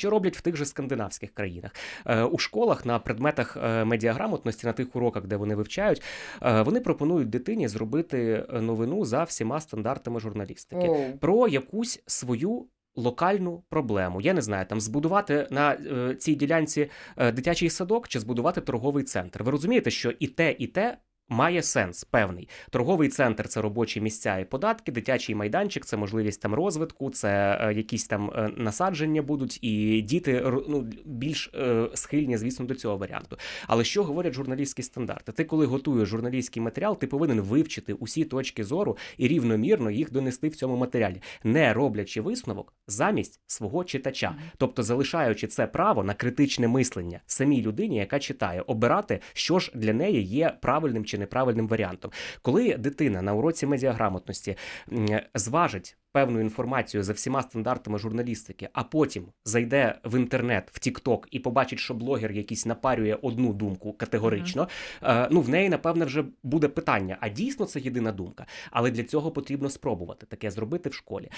Що роблять в тих же скандинавських країнах? Е, У школах на предметах е, медіаграмотності, на тих уроках, де вони вивчають, е, вони пропонують дитині зробити новину за всіма стандартами журналістики Оу. про якусь свою. Локальну проблему, я не знаю, там збудувати на е, цій ділянці е, дитячий садок чи збудувати торговий центр. Ви розумієте, що і те, і те має сенс певний. Торговий центр це робочі місця і податки, дитячий майданчик це можливість там розвитку, це е, якісь там е, насадження будуть, і діти ну, більш е, схильні, звісно, до цього варіанту. Але що говорять журналістські стандарти? Ти, коли готуєш журналістський матеріал, ти повинен вивчити усі точки зору і рівномірно їх донести в цьому матеріалі, не роблячи висновок замість свого читача, тобто залишаючи це право на критичне мислення самій людині, яка читає, обирати, що ж для неї є правильним чи неправильним варіантом. Коли дитина на уроці медіаграмотності зважить певну інформацію за всіма стандартами журналістики, а потім зайде в інтернет, в TikTok і побачить, що блогер якийсь напарює одну думку категорично, е, ну в неї напевне вже буде питання: а дійсно це єдина думка? Але для цього потрібно спробувати таке зробити в школі.